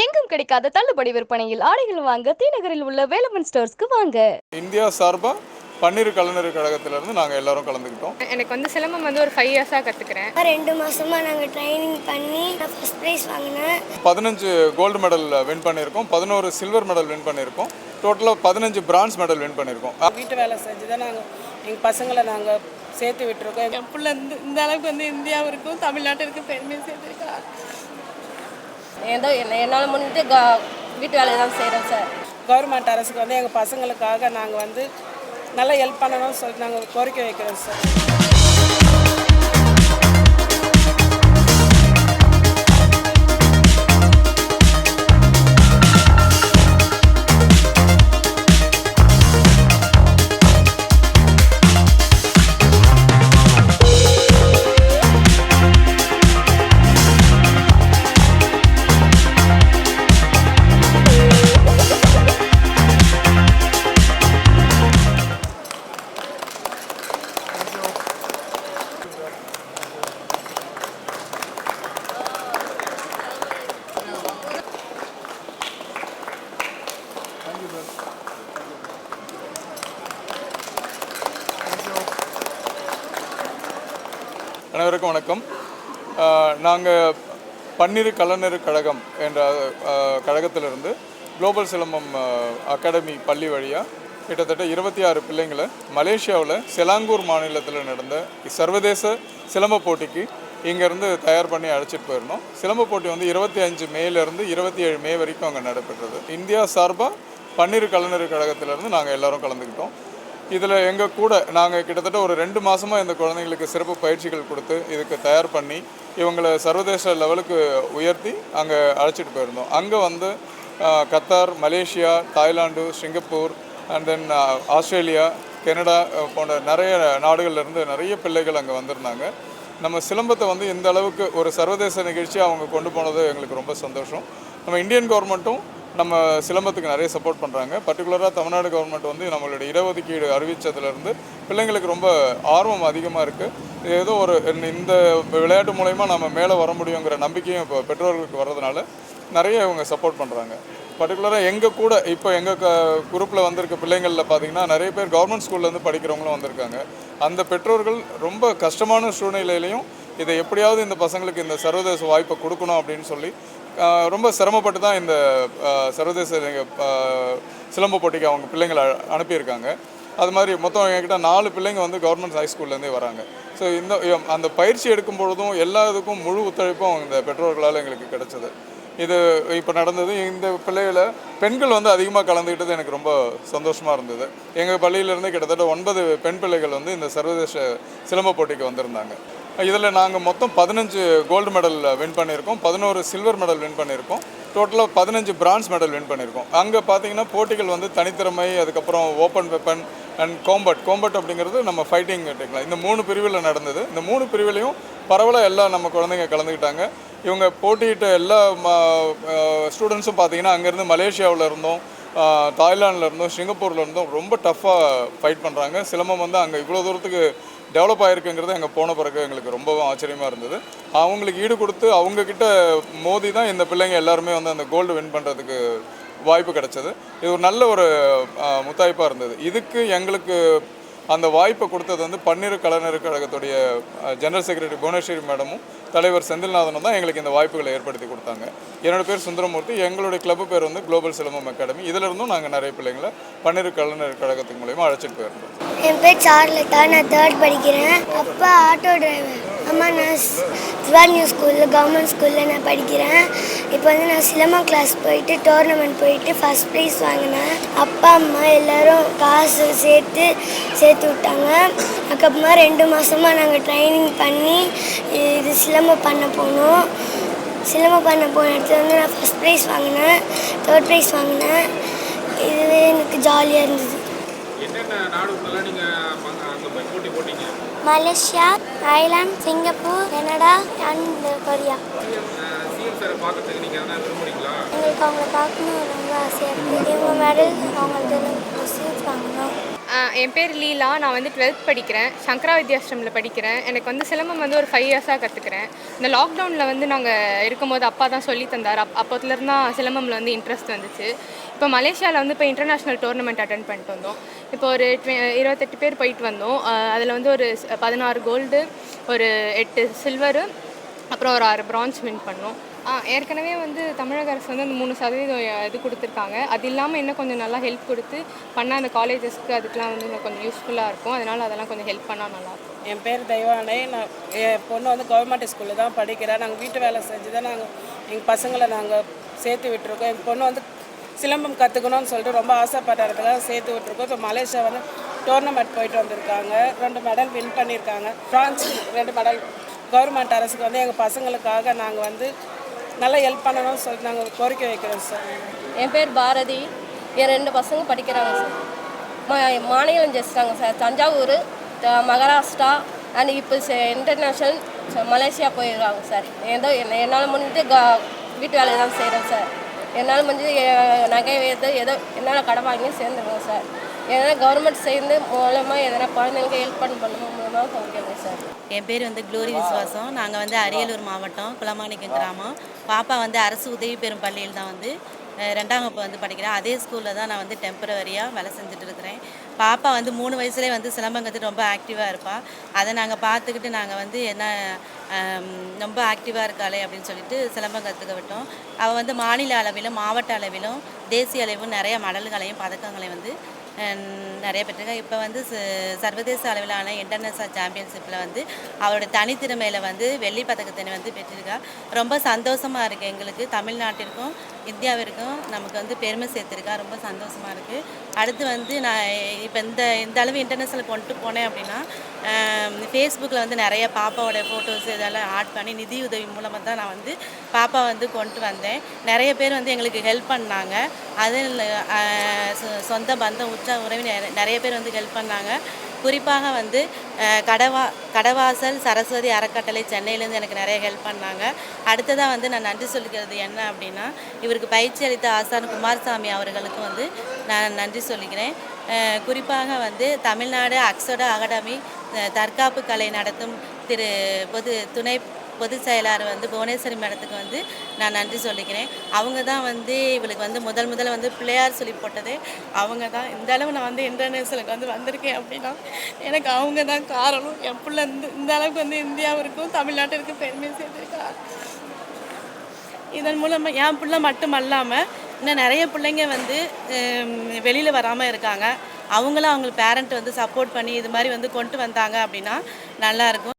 எங்கும் கிடைக்காத தள்ளுபடி விற்பனையில் ஆடைகள் வாங்க தீநகரில் உள்ள வேலவன் ஸ்டோர்ஸ்க்கு வாங்க. இந்தியா சார்பாக பன்னீர் கலைஞர் கழகத்திலேருந்து நாங்கள் எல்லாரும் கலந்துக்கிட்டோம். எனக்கு வந்து சிலம்பம் வந்து ஒரு ஃபைவ் இயர்ஸாக கற்றுக்கிறேன் ரெண்டு மாசமா நாங்கள் ட்ரைனிங் பண்ணி ஃபர்ஸ்ட் ப்ரைஸ் வாங்கினேன். பதினஞ்சு கோல்டு மெடல் வின் பண்ணியிருக்கோம். பதினோரு சில்வர் மெடல் வின் பண்ணியிருக்கோம். டோட்டலாக பதினஞ்சு பிரான்ஸ் மெடல் வின் பண்ணியிருக்கோம். வீட்டு வேலை செஞ்சு தான் நாங்கள் எங்கள் பசங்களை நாங்கள் சேர்த்து விட்டுருக்கோம். என் பிள்ளை இந்த அளவுக்கு வந்து இந்தியாவிற்கும் தமிழ்நாட்டிற்கும் பெருமை சேர்த்திருக்கா. ஏதோ என்னால் முடிஞ்சு க வீட்டு வேலையை தான் செய்கிறேன் சார். கவர்மெண்ட் அரசுக்கு வந்து எங்கள் பசங்களுக்காக நாங்கள் வந்து நல்லா ஹெல்ப் பண்ணணும்னு சொல்லி நாங்கள் கோரிக்கை வைக்கிறோம் சார். அனைவருக்கும் வணக்கம். நாங்கள் பன்னிரு கலைஞர் கழகம் என்ற கழகத்திலிருந்து குளோபல் சிலம்பம் அகாடமி பள்ளி வழியாக கிட்டத்தட்ட இருபத்தி ஆறு பிள்ளைங்களை மலேசியாவில் செலாங்கூர் மாநிலத்தில் நடந்த சர்வதேச சிலம்ப போட்டிக்கு இங்கேருந்து தயார் பண்ணி அழைச்சிட்டு போயிருந்தோம். சிலம்ப போட்டி வந்து இருபத்தி அஞ்சு மேலேருந்து இருபத்தி ஏழு மே வரைக்கும் அங்கே நடைபெற்றது. இந்தியா சார்பாக பன்னீர் கலைஞர் கழகத்திலேருந்து நாங்கள் எல்லோரும் கலந்துக்கிட்டோம். இதில் எங்கள் கூட நாங்கள் கிட்டத்தட்ட ஒரு ரெண்டு மாதமாக இந்த குழந்தைங்களுக்கு சிறப்பு பயிற்சிகள் கொடுத்து இதுக்கு தயார் பண்ணி இவங்களை சர்வதேச லெவலுக்கு உயர்த்தி அங்கே அழைச்சிட்டு போயிருந்தோம். அங்கே வந்து Qatar Malaysia Thailand Singapore and then Australia Canada போன்ற நிறைய நாடுகள்லேருந்து நிறைய பிள்ளைகள் அங்கே வந்திருந்தாங்க. நம்ம சிலம்பத்தை வந்து இந்த அளவுக்கு ஒரு சர்வதேச நிகழ்ச்சி அவங்க கொண்டு போனது எங்களுக்கு ரொம்ப சந்தோஷம். நம்ம இந்தியன் கவர்மெண்ட்டும் நம்ம சிலம்பத்துக்கு நிறைய சப்போர்ட் பண்ணுறாங்க பர்டிகுலராக தமிழ்நாடு கவர்மெண்ட் வந்து நம்மளுடைய இடஒதுக்கீடு அறிவித்ததுலேருந்து பிள்ளைங்களுக்கு ரொம்ப ஆர்வம் அதிகமாக இருக்குது ஏதோ ஒரு இந்த விளையாட்டு மூலயமா நம்ம மேலே வர முடியுங்கிற நம்பிக்கையும் இப்போ பெற்றோர்களுக்கு வர்றதுனால நிறைய இவங்க சப்போர்ட் பண்ணுறாங்க பர்டிகுலராக எங்கள் கூட இப்போ எங்கள் க குரூப்பில் வந்திருக்க பிள்ளைங்களில் பார்த்தீங்கன்னா நிறைய பேர் கவர்மெண்ட் ஸ்கூல்லேருந்து படிக்கிறவங்களும் வந்திருக்காங்க. அந்த பெற்றோர்கள் ரொம்ப கஷ்டமான சூழ்நிலையிலையும் இதை எப்படியாவது இந்த பசங்களுக்கு இந்த சர்வதேச வாய்ப்பை கொடுக்கணும் அப்படின்னு சொல்லி ரொம்ப சிரமப்பட்டு தான் இந்த சர்வதேச ஆஹ், சிலம்ப போட்டிக்கு அவங்க பிள்ளைங்களை அனுப்பியிருக்காங்க. அது மாதிரி மொத்தம் என்கிட்ட நாலு பிள்ளைங்க வந்து கவர்மெண்ட் ஹை ஸ்கூல்லேருந்தே வராங்க. ஸோ இந்த அந்த பயிற்சி எடுக்கும் பொழுதும் எல்லா இதுக்கும் முழு ஒத்துழைப்பும் இந்த பெற்றோர்களால் எங்களுக்கு கிடைச்சது. இது இப்போ நடந்தது. இந்த பிள்ளைகளை பெண்கள் வந்து அதிகமாக கலந்துக்கிட்டது எனக்கு ரொம்ப சந்தோஷமாக இருந்தது. எங்கள் பள்ளியிலேருந்து கிட்டத்தட்ட ஒன்பது பெண் பிள்ளைகள் வந்து இந்த சர்வதேச சிலம்ப போட்டிக்கு வந்திருந்தாங்க. இதில் நாங்கள் மொத்தம் பதினஞ்சு கோல்டு மெடல் வின் பண்ணியிருக்கோம். பதினோரு சில்வர் மெடல் வின் பண்ணியிருக்கோம். டோட்டலாக பதினஞ்சு பிரான்ஸ் மெடல் வின் பண்ணியிருக்கோம். அங்கே பார்த்தீங்கன்னா போட்டிகள் வந்து தனித்திறமை அதுக்கப்புறம் open weapon and combat combat அப்படிங்கிறது நம்ம ஃபைட்டிங் டெக்னாலஜி இந்த மூணு பிரிவில் நடந்தது. இந்த மூணு பிரிவிலையும் பரவலாக எல்லாம் நம்ம குழந்தைங்க கலந்துக்கிட்டாங்க. இவங்க போட்டியிட்ட எல்லா ஸ்டூடெண்ட்ஸும் பார்த்தீங்கன்னா அங்கேருந்து மலேசியாவில் இருந்தோம் தாய்லாண்டில் இருந்தோம் சிங்கப்பூரில் சிங்கப்பூர்ல ரொம்ப டஃப்பாக ஃபைட் பண்ணுறாங்க சிலம்பம் வந்து அங்கே இவ்வளோ தூரத்துக்கு டெவலப் ஆகிருக்குங்கிறது அங்கே போன பிறகு எங்களுக்கு ரொம்பவும் ஆச்சரியமாக இருந்தது. அவங்களுக்கு ஈடு கொடுத்து அவங்கக்கிட்ட மோதி தான் இந்த பிள்ளைங்க எல்லாருமே வந்து அந்த கோல்டு வின் பண்ணுறதுக்கு வாய்ப்பு கிடைச்சது. இது ஒரு நல்ல ஒரு முத்தாய்ப்பாக இருந்தது. இதுக்கு எங்களுக்கு அந்த வாய்ப்பை கொடுத்தது வந்து பன்னிரு கலைஞர் கழகத்துடைய ஜெனரல் செக்ரட்டரி புவனேஸ்வரி மேடமும் தலைவர் செந்தில்நாதனும் தான் எங்களுக்கு இந்த வாய்ப்புகளை ஏற்படுத்தி கொடுத்தாங்க. என்னோடய பேர் சுந்தரமூர்த்தி. எங்களுடைய கிளப் பேர் வந்து குளோபல் சிலம்பம் அகாடமி இதில் இருந்தும் நாங்கள் நிறைய பிள்ளைங்களை பன்னிரு கலைஞர் கழகத்தின் மூலயமா அழைச்சிட்டு போயிருந்தோம். என் பேர் சார்லட்டா நான் தேர்ட் படிக்கிறேன். அப்பா ஆட்டோ டிரைவர் அம்மா நான் சிவானியூ ஸ்கூலில் கவர்மெண்ட் ஸ்கூலில் நான் படிக்கிறேன். இப்போ வந்து நான் சிலம்பம் கிளாஸ் போயிட்டு டோர்னமெண்ட் போயிட்டு ஃபஸ்ட் ப்ரைஸ் வாங்கினேன். அப்பா அம்மா எல்லோரும் காசு சேர்த்து சேர்த்து விட்டாங்க. அதுக்கப்புறமா ரெண்டு மாதமாக நாங்கள் ட்ரைனிங் பண்ணி இது சிலம்பம் பண்ண போனோம். சிலம்பம் பண்ண போன இடத்துல வந்து நான் ஃபஸ்ட் ப்ரைஸ் வாங்கினேன். தேர்ட் ப்ரைஸ் வாங்கினேன். இதுவே எனக்கு ஜாலியாக இருந்தது. என்னென்ன நாடுகளெல்லாம் நீங்கள் அங்கே போய் போட்டி போட்டீங்க? Malaysia Thailand Singapore Canada and Korea. எங்களுக்கு அவங்கள பார்க்கணும் ரொம்ப ஆசையாக இருக்குது இவங்க மெடல் ஆஹ் என் பேர் லீலா. நான் வந்து டுவெல்த் படிக்கிறேன். சங்கரா வித்யாசிரமில் படிக்கிறேன். எனக்கு வந்து சிலம்பம் வந்து ஒரு ஃபைவ் இயர்ஸாக கற்றுக்கிறேன் இந்த லாக்டவுனில் வந்து நாங்கள் இருக்கும்போது அப்பா தான் சொல்லி தந்தார். அப் அப்போத்துலேருந்து தான் சிலம்பமில் வந்து இன்ட்ரெஸ்ட் வந்துச்சு. இப்போ மலேசியாவில் வந்து இப்போ இன்டர்நேஷ்னல் டோர்னமெண்ட் அட்டன் பண்ணிட்டு வந்தோம். இப்போ ஒரு இருபத்தெட்டு பேர் போயிட்டு வந்தோம். அதில் வந்து ஒரு பதினாறு கோல்டு ஒரு எட்டு சில்வரு அப்புறம் ஒரு ஆறு பிரான்ஸ் வின் பண்ணோம். ஆ ஏற்கனவே வந்து தமிழக அரசு வந்து அந்த மூணு சதவீதம் இது கொடுத்துருக்காங்க. அது இல்லாமல் இன்னும் கொஞ்சம் நல்லா ஹெல்ப் கொடுத்து பண்ணால் அந்த காலேஜஸ்க்கு அதுக்கெலாம் வந்து இன்னும் கொஞ்சம் யூஸ்ஃபுல்லாக இருக்கும். அதனால் அதெல்லாம் கொஞ்சம் ஹெல்ப் பண்ணால் நல்லாயிருக்கும் என் பேர் தெய்வானை. நான் என் பொண்ணு வந்து கவர்மெண்ட் ஸ்கூலில் தான் படிக்கிறேன் நாங்கள் வீட்டு வேலை செஞ்சு தான் நாங்கள் எங்கள் பசங்களை நாங்கள் சேர்த்து விட்டுருக்கோம். என் பொண்ணு வந்து சிலம்பம் கற்றுக்கணும்னு சொல்லிட்டு ரொம்ப ஆசைப்படுறதுக்காக சேர்த்து விட்டுருக்கோம். இப்போ மலேசியா வந்து டோர்னமெண்ட் போயிட்டு வந்திருக்காங்க. ரெண்டு மெடல் வின் பண்ணியிருக்காங்க. ஃப்ரான்ஸ் ரெண்டு மெடல் கவர்மெண்ட் அரசுக்கு வந்து எங்கள் பசங்களுக்காக நாங்கள் வந்து நல்லா ஹெல்ப் பண்ணணும்னு சொல்லிட்டு நாங்கள் கோரிக்கை வைக்கிறோம் சார் என் பேர் பாரதி. என் ரெண்டு பசங்க படிக்கிறாங்க சார் மா மாநிலம் ஜெயிச்சிட்டாங்க சார் தஞ்சாவூர் மகாராஷ்டிரா அண்ட் இப்போ இன்டர்நேஷ்னல் மலேசியா போயிருக்காங்க சார் ஏதோ என்னால் முடிஞ்சது க வீட்டு வேலையை தான் செய்கிறேன் சார் என்னால் முடிஞ்சது நகை வைத்து ஏதோ என்னால் கடை வாங்கி சேர்ந்துருவோம் சார் எதனா கவர்மெண்ட் சேர்ந்து மூலமாக எதனா குழந்தைங்களுக்கு ஹெல்ப் பண்ண பண்ணும் மூலமாக சொல்லிக்கிறேன் சார். என் பேர் வந்து க்ளோரி விஸ்வாசம். நாங்கள் வந்து அரியலூர் மாவட்டம் குளமாணிக்கம் கிராமம். பாப்பா வந்து அரசு உதவி பெறும் பள்ளியில் தான் வந்து ரெண்டாம் வகுப்பு வந்து படிக்கிறேன் அதே ஸ்கூலில் தான் நான் வந்து டெம்பரவரியாக வேலை செஞ்சுட்டு இருக்கிறேன். பாப்பா வந்து மூணு வயசுலேயே வந்து சிலம்பம் கற்றுட்டு ரொம்ப ஆக்டிவாக இருப்பாள் அதை நாங்கள் பார்த்துக்கிட்டு நாங்கள் வந்து என்ன ரொம்ப ஆக்டிவாக இருக்காளே அப்படின்னு சொல்லிட்டு சிலம்பம் கற்றுக்க விட்டோம். அவள் வந்து மாநில அளவிலும் மாவட்ட அளவிலும் தேசிய அளவிலும் நிறைய மெடல்களையும் பதக்கங்களையும் வந்து நிறைய பெற்றிருக்கா இப்போ வந்து ச- சர்வதேச அளவிலான இன்டர்நேஷனல் சாம்பியன்ஷிப்பில் வந்து அவரோட தனித்திறமையில் வந்து வெள்ளி பதக்கத்தினை வந்து பெற்றிருக்கா. ரொம்ப சந்தோஷமாக இருக்குது எங்களுக்கு தமிழ்நாட்டிற்கும். இந்தியாவிற்கும் நமக்கு வந்து பெருமை சேர்த்துருக்கா. ரொம்ப சந்தோஷமாக இருக்குது அடுத்து வந்து நான் இப்போ இந்த இந்த அளவு இன்டர்நேஷனல் கொண்டு போனேன் அப்படின்னா ஃபேஸ்புக்கில் வந்து நிறைய பாப்பாவோட ஃபோட்டோஸ் இதெல்லாம் ஆட் பண்ணி நிதி உதவி மூலமாக தான் நான் வந்து பாப்பா வந்து கொண்டு வந்தேன். நிறைய பேர் வந்து எங்களுக்கு ஹெல்ப் பண்ணாங்க. அது சொந்த பந்தம் உற்சாக உறவினர் நிறைய பேர் வந்து ஹெல்ப் பண்ணாங்க. குறிப்பாக வந்து கடவா கடவாசல் சரஸ்வதி அறக்கட்டளை சென்னையிலேருந்து எனக்கு நிறைய ஹெல்ப் பண்ணாங்க. அடுத்ததாக வந்து நான் நன்றி சொல்லிக்கிறது என்ன அப்படின்னா இவருக்கு பயிற்சி அளித்த ஆசான் குமாரசாமி அவர்களுக்கும் வந்து நான் நன்றி சொல்லிக்கிறேன். குறிப்பாக வந்து தமிழ்நாடு அக்ஸோட அகாடமி தற்காப்பு கலை நடத்தும் திரு பொது துணை பொதுச் செயலாளர் வந்து புவனேஸ்வரி மேடத்துக்கு வந்து நான் நன்றி சொல்லிக்கிறேன். அவங்க தான் வந்து இவளுக்கு வந்து முதல் முதல்ல வந்து பிள்ளையார் சொல்லி போட்டது. அவங்க தான் இந்த அளவு நான் வந்து இன்டர்நேஷனலுக்கு வந்து வந்திருக்கேன் அப்படின்னா எனக்கு அவங்க தான் காரணம். என் பிள்ளை இந்த இந்த அளவுக்கு வந்து இந்தியாவிற்கும் தமிழ்நாட்டிற்கும் பெருமை சேர்த்திருக்கா இதன் மூலமாக என் பிள்ளை மட்டும் அல்லாமல் இன்னும் நிறைய பிள்ளைங்க வந்து வெளியில் வராமல் இருக்காங்க. அவங்களும் அவங்க பேரண்ட் வந்து சப்போர்ட் பண்ணி இது மாதிரி வந்து கொண்டு வந்தாங்க அப்படின்னா நல்லாயிருக்கும்